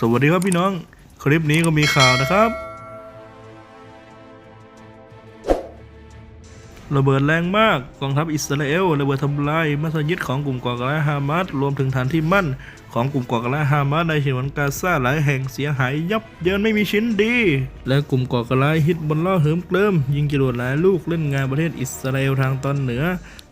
สวัสดีครับพี่น้อง คลิปนี้ก็มีข่าวนะครับ ระเบิดแรงมากกองทัพอิสราเอลระเบิดทำลายมัสยิดของกลุ่มก่อการร้ายฮามาสรวมถึงฐานที่มั่น ของกลุ่มก่อการร้ายฮามาสในฉนวนกาซาหลายแห่งเสียหายยับเยินไม่มีชิ้นดี และกลุ่มก่อการร้ายฮิตบนล่อเหิมเกลิมยิงจรวดหลายลูกเล่นงานประเทศอิสราเอลทางตอนเหนือ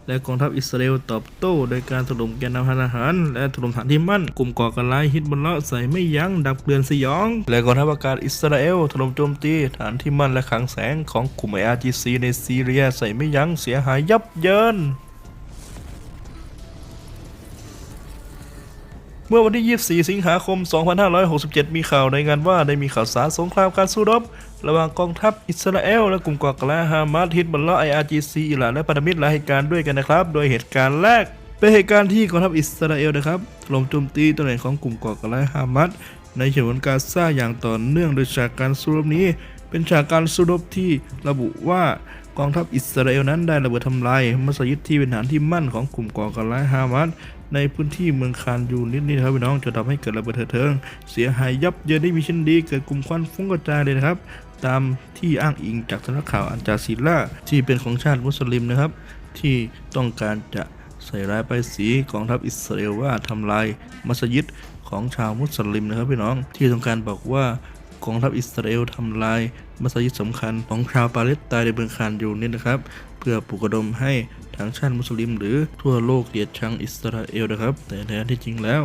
และกองทัพอิสราเอลตอบโต้ โดยการถล่มแกนนำทาหาร และถล่มฐานที่มั่น กลุ่มก่อการร้ายฮิตบอลเลาะใส่ไม่ยั้งดับเกลือนสยอง และกองทัพอากาศอิสราเอลถล่มโจมตีฐานที่มั่นและขังแสงของกลุ่ม IRGC ในซีเรียใส่ไม่ยั้งเสียหายยับเยิน เมื่อวันที่ 24 สิงหาคม 2567 มีข่าวรายงานว่าได้มีข่าวสารสงครามการสู้รบ ระหว่างกองทัพอิสราเอลและกลุ่มก่อกร้ายฮามาสฮิตบัลลาไออาร์จีซีอิหร่านและพันธมิตรหลายเหตุการณ์ด้วยกันนะครับ โดยเหตุการณ์แรก เป็นเหตุการณ์ที่กองทัพอิสราเอลนะครับถล่มโจมตีตำแหน่งของกลุ่มก่อกร้ายฮามาสในฉนวนกาซาอย่างต่อเนื่องโดยฉากการสู้รบนี้ เป็นฉากการสู้รบที่ระบุว่ากองทัพอิสราเอลนั้นได้ระเบิดทำลายมัสยิดที่เป็นฐานที่มั่นของกลุ่มก่อการร้ายฮามาส ในพื้นที่เมืองคานยูนิดนี่นะครับพี่น้องจะทำให้เกิดระเบิดเถิดเทิง เสียหายยับเยินได้มีชิ้นดีเกิดกลุ่มควันฟุ้งกระจายเลยนะครับตามที่อ้างอิงจากสำนักข่าวอันจาซีล่าที่เป็นของชาติมุสลิมนะครับ ที่ต้องการจะใส่ร้ายไปสีกองทัพอิสราเอลว่าทำลายมัสยิดของชาวมุสลิมนะครับพี่น้องที่ต้องการบอกว่า กองทัพอิสราเอลทำลายมัสยิดสำคัญของชาวปาเลสไตน์ในเมืองคานยูนิดนะครับ เพื่อปลุกระดมให้ทางชาติมุสลิม หรือทั่วโลกเกลียดชังอิสราเอลนะครับ แต่แท้ที่จริงแล้ว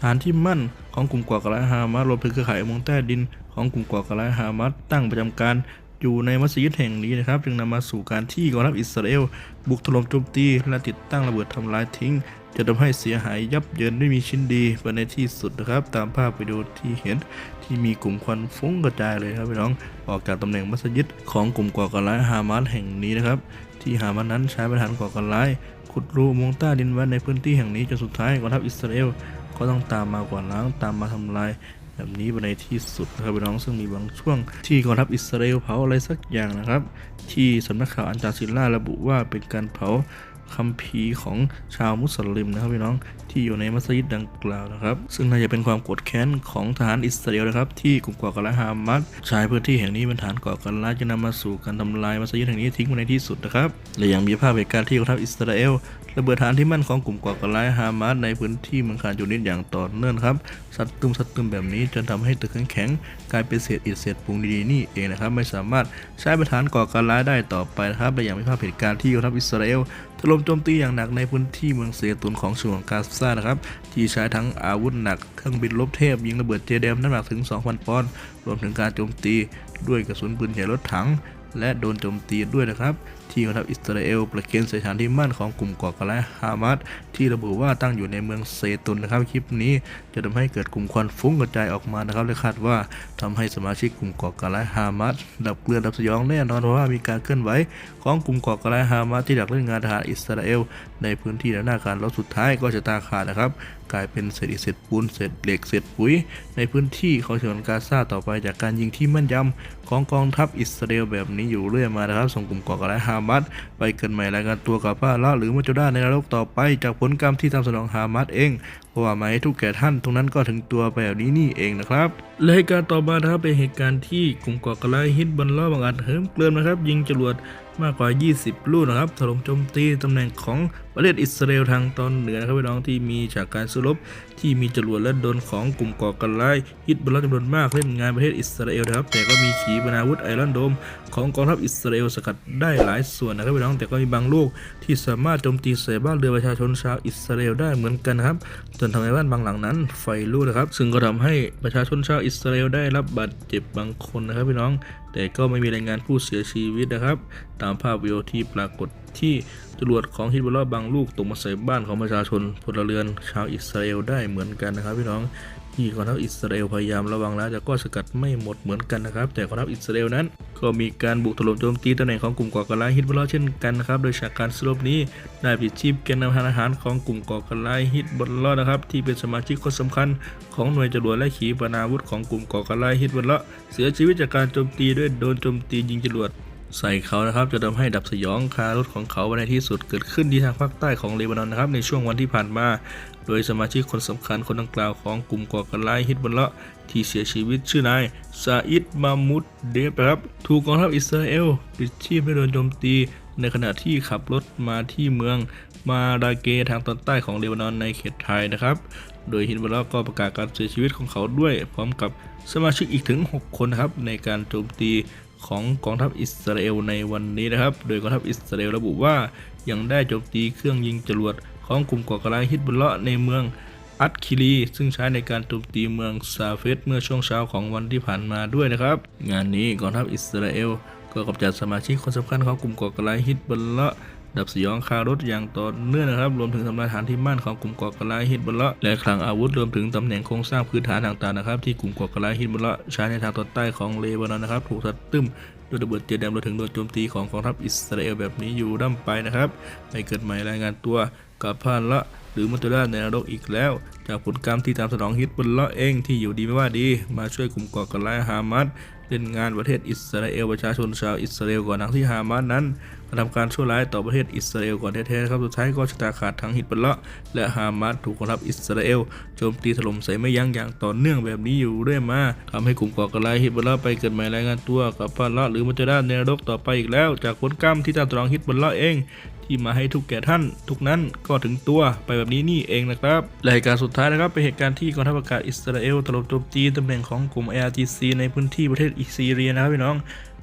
ฐานที่มั่นของกลุ่มก่อการร้ายฮามาสรวมถึงเครือข่ายอุโมงใต้ดินของกลุ่มก่อการร้ายฮามาสตั้งประจำการอยู่ในมัสยิดแห่งนี้นะครับ จึงนำมาสู่การที่กองทัพอิสราเอลบุกถล่มโจมตีและติดตั้งระเบิดทำลายทิ้ง จะทำให้เสียหายยับเยินไม่มีชิ้นดีไปในที่สุดนะครับ ตามภาพวิดีโอที่เห็นที่มีกลุ่มควันฟุ้งกระจายเลยครับพี่น้องออกจากตำแหน่งมัสยิดของกลุ่มก่อการร้ายฮามาสแห่งนี้นะครับ ที่ฮามาสนั้นใช้ประธานก่อการร้ายขุดรูอุโมงใต้ดินไว้ในพื้นที่แห่งนี้จนสุดท้ายกองทัพอิสราเอลก็ต้องตามมากวาดล้างตามมาทำลายแบบนี้ไปในที่สุดนะครับพี่น้องซึ่งมีบางช่วง ที่กองทัพอิสราเอลเผาอะไรสักอย่างนะครับ ที่สำนักข่าวอันจาซิลล่าระบุว่าเป็นการเผา คัมภีร์ของชาวมุสลิมนะครับพี่น้องที่อยู่ในมัสยิดดังกล่าวนะครับ ซึ่งน่าจะเป็นความโกรธแค้นของทหารอิสราเอลนะครับ ที่กลุ่มก่อการร้ายฮามาสใช้พื้นที่แห่งนี้เป็นฐานก่อการร้ายจะนำมาสู่การทำลายมัสยิดแห่งนี้ทิ้งไปในที่สุดนะครับและยังมีภาพเหตุการณ์ที่กองทัพอิสราเอลระเบิดฐานที่มั่นของกลุ่มก่อการร้ายฮามาสในพื้นที่เมืองคานยูนิตอย่างต่อเนื่องครับ สัตว์ตึมสัตว์ตึมแบบนี้จนทำให้ตึกแข็งๆกลายเป็นเศษอิฐเศษปูนดีๆนี่เองนะครับ ไม่สามารถใช้เป็นฐานก่อการร้ายได้ต่อไปนะครับและยังมีภาพเหตุการณ์ที่กองทัพอิสราเอล ถล่มโจมตีอย่างหนักในพื้นที่เมืองเซตุนของฉนวนกาซานะครับที่ใช้ทั้งอาวุธหนักเครื่องบินลบเทพยิงระเบิดเจเดมน้ำหนักถึง 2,000 ปอนด์รวมถึงการโจมตีด้วยกระสุนปืนใหญ่รถถัง และโดนโจมตีด้วยนะครับ ที่กองทัพอิสราเอลประเคนใส่ฐานที่มั่นของกลุ่มก่อการร้ายฮามาสที่ระบุว่าตั้งอยู่ในเมืองเซตุนนะครับคลิปนี้จะทำให้เกิดกลุ่มควันฟุ้งกระจายออกมานะครับและคาดว่าทำให้สมาชิกกลุ่มก่อการร้ายฮามาสดับเกลือดับสยองแน่นอนเพราะว่ามีการเคลื่อนไหวของกลุ่มก่อการร้ายฮามาสที่ดักเล่นงานทหารอิสราเอลในพื้นที่และหน้าการรบสุดท้ายก็จะตาขาดนะครับ กลายเป็นเศษอิฐเศษปูนเศษเหล็กเศษปุ๋ย ในพื้นที่ของฉนวนกาซาต่อไปจากการยิงที่แม่นยำของกองทัพอิสราเอลแบบนี้อยู่เรื่อยมานะครับ ส่งกลุ่มก่อการร้ายฮามาสไปเกินใหม่รายการตัวกับพระละหรือมัจจุราในนรกต่อไป จากผลกรรมที่ทำสนองฮามาสเองเพราะว่าหมายทุกแก่ท่านตรงนั้นก็ถึงตัวไปแบบนี้นี่เองนะครับและเหตุการณ์ต่อมานะครับเป็นเหตุการณ์ที่กลุ่มก่อการร้ายฮิตบันล้อบางอาจเหิมเกลิมนะครับ ยิงจรวดมากกว่า 20 ลูกนะครับถล่มโจมตีตำแหน่งของประเทศอิสราเอลทางตอนเหนือนะครับพี่น้องที่มีจากการสู้รบที่มีจรวดและโดนของกลุ่มก่อการร้ายฮิตบัลลาจำนวนมากเล่นงานประเทศอิสราเอลนะครับแต่ก็มีขีปนาวุธไอรอนโดม ของกองทัพอิสราเอลสกัดได้หลายส่วนนะครับพี่น้องแต่ก็มีบางลูกที่สามารถโจมตีใส่บ้านเรือประชาชนชาวอิสราเอลได้เหมือนกันนะครับจนทำให้บ้านบางหลังนั้น ไฟลุกนะครับ ซึ่งก็ทำให้ประชาชนชาวอิสราเอลได้รับบาดเจ็บบางคนนะครับพี่น้อง แต่ก็ไม่มีรายงานผู้เสียชีวิตนะครับ ตามภาพวิดีโอที่ปรากฏที่จรวดของฮิตบอลบางลูกตกมาใส่บ้านของประชาชนพลเรือนชาวอิสราเอลได้เหมือนกันนะครับพี่น้อง ที่กองทัพอิสราเอลพยายามระวังแล้วแต่ก็สกัดไม่หมดเหมือนกันนะครับ แต่กองทัพอิสราเอลนั้น ก็มีการบุกถล่มโจมตีตำแหน่งของกลุ่มก่อการร้ายฮิตบอลเช่นกันนะครับ โดยฉากการสลบนี้ได้ปิดชีพแกนนำทางทหารของกลุ่มก่อการร้ายฮิตบอลนะครับที่เป็นสมาชิกคนสำคัญของหน่วยจรวดและขีปนาวุธของกลุ่มก่อการร้ายฮิตบอลเสียชีวิตจากการโจมตีด้วยโดนโจมตียิงจรวดใส่เขานะครับจะทำให้ดับสยองคารถของเขาในที่สุดเกิดขึ้นที่ทางภาคใต้ของเลบานอนนะครับในช่วงวันที่ผ่านมา โดยสมาชิกคนสำคัญคนดังกล่าวของกลุ่มก่อการร้ายฮิตบอลเลาะที่เสียชีวิตชื่อนายซาอิดมามุดเดฟครับ ถูกกองทัพอิสราเอลปิดชีพให้โดนโจมตี ในขณะที่ขับรถมาที่เมืองมาราเกทางตอนใต้ของเลบานอนในเขตไทยนะครับ โดยฮินบอลเลาะก็ประกาศการเสียชีวิตของเขาด้วย พร้อมกับสมาชิกอีกถึง 6 คนนะครับในการโจมตีของกองทัพอิสราเอลในวันนี้นะครับ โดยกองทัพอิสราเอลระบุว่ายังได้โจมตีเครื่องยิงจรวด ของกลุ่มก่อการร้ายฮิตบุลเลาะในเมืองอัตคิรี ซึ่งใช้ในการโจมตีเมืองซาเฟสเมื่อช่วงเช้าของวันที่ผ่านมาด้วยนะครับ งานนี้กองทัพอิสราเอลก็กำจัดสมาชิกคนสำคัญของกลุ่มก่อการร้ายฮิตบุลเลาะดับสยองคารถอย่างต่อเนื่องนะครับ รวมถึงทำลายฐานที่มั่นของกลุ่มก่อการร้ายฮิตบุลเลาะและคลังอาวุธรวมถึงตำแหน่งโครงสร้างพื้นฐานต่างๆนะครับที่กลุ่มก่อการร้ายฮิตบุลเลาะใช้ในทางตอนใต้ของเลบานอนนะครับ ถูกสัดตึ้มด้วยระเบิดเจแดมรวมถึงโดนโจมตีของกองทัพอิสราเอลแบบนี้อยู่ร่ำไปนะครับไปเกิดใหม่รายงานตัว กับพานละ หรือมุตราในนรกอีกแล้ว จากผลกรรมที่ตามสนองฮิตบุลเลาะเองที่อยู่ดีไม่ว่าดี มาช่วยกลุ่มก่อการร้ายฮามาสเล่นงานประเทศอิสราเอลประชาชนชาวอิสราเอลก่อนหลังที่ฮามาสนั้นกระทำการชั่วร้ายต่อประเทศอิสราเอลก่อนแท้ๆครับสุดท้ายก็ชะตาขาดทั้งฮิตบัลเลาะและฮามาสถูกกองทัพอิสราเอลโจมตีถล่มใส่ไม่ยั้งอย่างต่อเนื่องแบบนี้อยู่เรื่อยมาทำให้กลุ่มก่อการร้ายฮิตบัลเลาะไปเกิดใหม่รายงานตัวกับพาลาะหรือมัจจราในนรกต่อไปอีกแล้ว จากผลกรรมที่ตามตรองฮิตบัลเลาะเอง ที่มาให้ทุกแก่ท่าน ทุกนั้นก็ถึงตัวไปแบบนี้นี่เองนะครับและเหตุการณ์สุดท้ายนะครับเป็นเหตุการณ์ที่กองทัพอากาศอิสราเอลถล่มโจมตีตำแหน่งของกลุ่ม ARGC ในพื้นที่ประเทศอิซีเรียนะครับพี่น้อง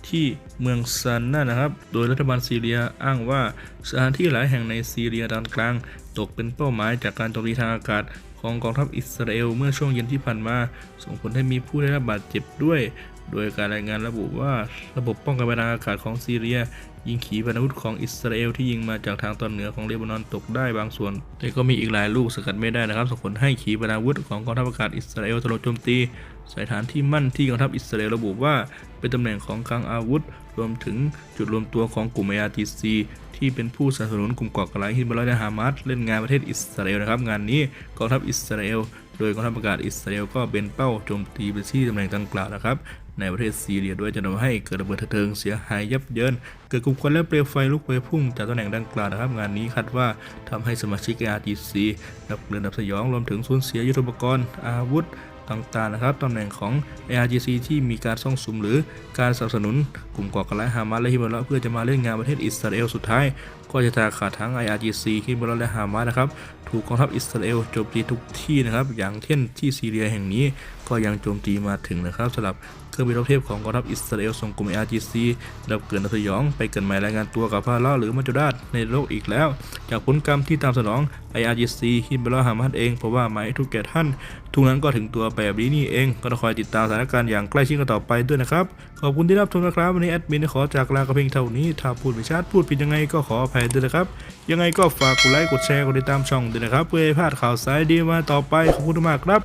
ที่เมืองซันน่านะครับ โดยรัฐบาลซีเรียอ้างว่าสถานที่หลายแห่งในซีเรียตอนกลาง ตกเป็นเป้าหมายจากการโจมตีทางอากาศของกองทัพอิสราเอลเมื่อช่วงเย็นที่ผ่านมา ส่งผลให้มีผู้ได้รับบาดเจ็บด้วย โดยการรายงานระบุว่าระบบป้องกันทางอากาศของซีเรีย ยิงขีปนาวุธของอิสราเอลที่ยิงมาจากทางตอนเหนือของเลบานอนตกได้บางส่วน แต่ก็มีอีกหลายลูกสกัดไม่ได้นะครับส่งผลให้ขีปนาวุธของกองทัพอากาศอิสราเอลถล่มโจมตีใส่ฐานที่มั่นที่กองทัพอิสราเอลระบุว่า เป็นตำแหน่งของคลังอาวุธ รวมถึงจุดรวมตัวของกลุ่ม ARTC ที่เป็นผู้สนับสนุนกลุ่มก่อการร้ายฮิซบอลลาห์และฮามาสเล่นงานประเทศอิสราเอลนะครับงานนี้กองทัพอิสราเอลโดยกองทัพอากาศอิสราเอลก็เป็นเป้าโจมตีไปที่ตำแหน่งดังกล่าวนะครับ ในประเทศซีเรียด้วยจะทำให้เกิดระเบิดเถิงเสียหายยับเยิน เกิดกลุ่มควันและเปลวไฟลุกไปพุ่งจากตำแหน่งดังกล่าวนะครับงานนี้คาดว่าทำให้สมาชิก RGC ดับเรือดับสยองรวมถึงสูญเสียยุทโธปกรณ์อาวุธต่างๆนะครับตำแหน่งของ ARGC ที่มีการซ่องสุมหรือการสนับสนุนกลุ่มก่อการร้ายฮามาสและฮิบอลเพื่อจะมาเล่นงานประเทศอิสราเอลสุดท้าย ก็จะตาขาดทั้ง IRGC ฮิบอลและฮามาสนะครับ ถูกกองทัพอิสราเอลโจมตีทุกที่นะครับ อย่างเช่นที่ซีเรียแห่งนี้ก็ยังโจมตีมาถึงนะครับสำหรับเครื่องบินรบเทพของกองทัพอิสราเอลส่งกลุ่ม RGC ดับเกินสยองไปเกินหมายรายงานตัวกับพาล่าหรือมัจจุราชในโลกอีกแล้ว จากผลกรรมที่ตามสนอง IRGC ฮิบอลฮามาสเองเพราะว่าหมายทุกแก่ท่าน ทุกนั้นก็ถึงตัวไปแบบนี้นี่เองก็ต้องคอยติดตามสถานการณ์อย่างใกล้ชิดกันต่อไปด้วยนะครับขอบคุณที่รับชมนะครับวันนี้แอดมินขอจากลากระเพียงเท่านี้ถ้าพูดไม่ชัดพูดผิดยังไงก็ขออภัยด้วยนะครับ ยังไงก็ฝากกดไลค์กดแชร์กดติดตามช่องด้วยนะครับ เพื่อให้พลาดข่าวสายดีมาต่อไปขอบคุณมากครับ